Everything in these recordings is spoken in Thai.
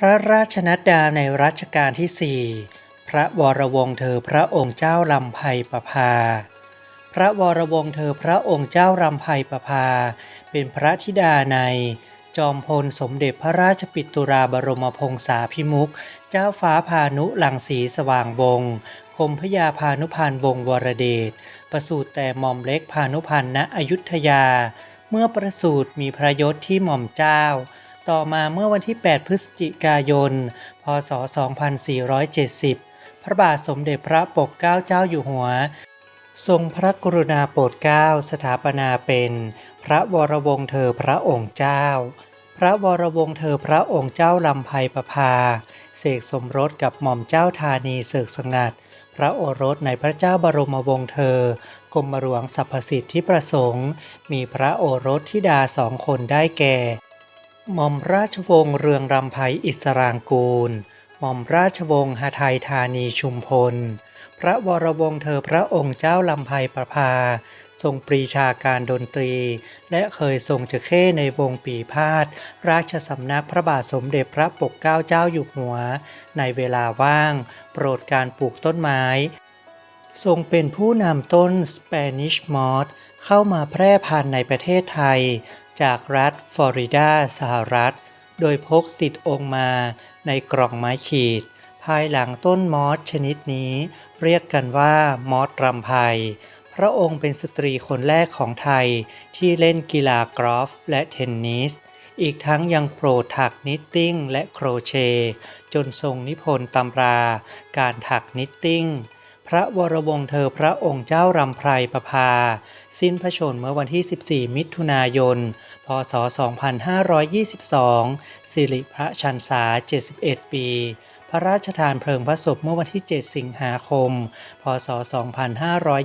พระราชนัดดาในรัชกาลที่สี่พระวรวงศ์เธอพระองค์เจ้าลำไพประภา พระวรวงศ์เธอพระองค์เจ้าลำไพประภา เป็นพระธิดาใน จอมพลสมเด็จพระราชปิตุราบรมพงษาภิมุข เจ้าฟ้าพานุหลังสีสว่างวงศ์กรมพยาพานุพันธ์วงศ์วรเดช ประสูติแต่หม่อมเล็กพานุพันธ์ณอยุธยา เมื่อประสูติมีพระยศที่หม่อมเจ้า ต่อมาเมื่อวันที่ 8 พฤศจิกายน พศ 2470 พระบาทสมเด็จพระปกเกล้าเจ้าอยู่หัว ทรงพระกรุณาโปรดเกล้าสถาปนาเป็น พระวรวงศ์เธอพระองค์เจ้า พระวรวงศ์เธอพระองค์เจ้าลำไพประภา เสกสมรสกับหม่อมเจ้าธานีเสกสงัด พระโอรสในพระเจ้าบรมวงศ์เธอกรมหลวงสรรพสิทธิประสงค์ มีพระโอรสธิดาสองคนได้แก่ หม่อมราชวงศ์เรืองรำไพอิสรางกูล หม่อมราชวงศ์หทัยธานีชุมพล พระวรวงศ์เธอพระองค์เจ้าลำไพประภา ทรงปรีชาการดนตรี และเคยทรงจะเข้ในวงปีพาดราชสำนักพระบาทสมเด็จพระปกเกล้าเจ้าอยู่หัว ในเวลาว่าง โปรดการปลูกต้นไม้ ทรงเป็นผู้นำต้น Spanish Moss เข้ามาแพร่พันธุ์ในประเทศไทย จากรัฐฟลอริดาสหรัฐ โดยพกติดองค์มาในกล่องไม้ขีด ภายหลังต้นมอสชนิดนี้ เรียกกันว่ามอสรำไพพระองค์เป็นสตรีคนแรกของไทยที่เล่นกีฬากรอล์ฟและเทนนิส อีกทั้งยังโปรดถักนิตติ้งและโครเชต์จนทรงนิพนธ์ตำรา การถักนิตติ้ง พระวรวงศ์เธอพระองค์เจ้ารำไพรประภา สิ้นพระชนม์เมื่อวันที่ 14 มิถุนายน พศ 2522 สิริพระชันษา 71 ปี พระราชทานเพลิงพระศพเมื่อวันที่ 7 สิงหาคม พศ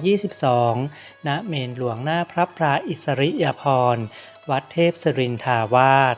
2522 ณ เมนหลวงหน้าพระพระอิสริยาภรวัดเทพสรินทาวาส